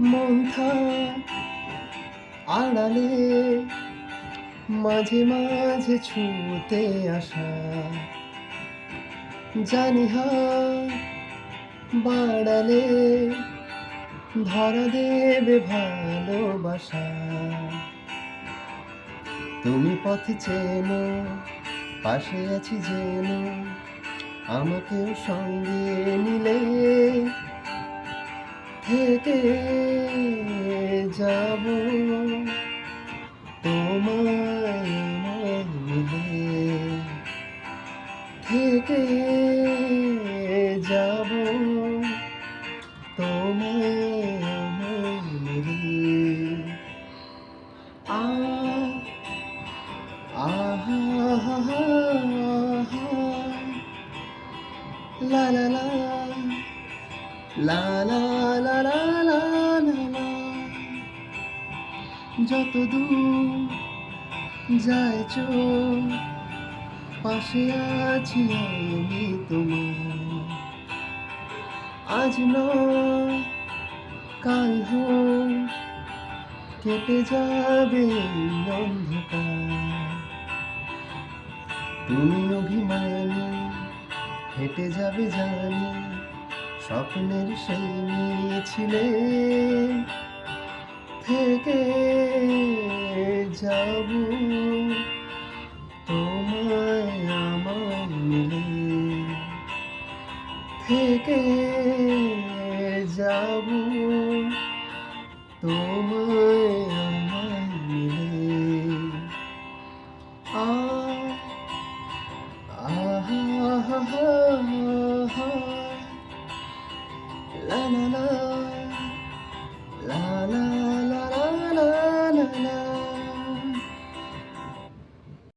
মন থাক আড়ালে, মাঝে মাঝে ছুতে আসা। জানি হাত বাড়ালে ধরা দেবে ভালোবাসা। তুমি পথ চেনো, পাশে আছি যেন, আমাকেও সঙ্গে নিলে। থেকে যাব তোমায় মিলে থেকে যাব তোমায় মিলে আ আহা la la la la la la যত দূর যায় চোখ, পাশে আছি আমি তোমার। আজ কাল হোক, কেটে যাবে অন্ধকার। তুমি অভিমানী, হেঁটে যাবে জানি, স্বপ্নের সেই মিছিলে পাবো তোমায় আমার মিলে থেকে যাব তোমায় আমার মিলে। আ আহা la la la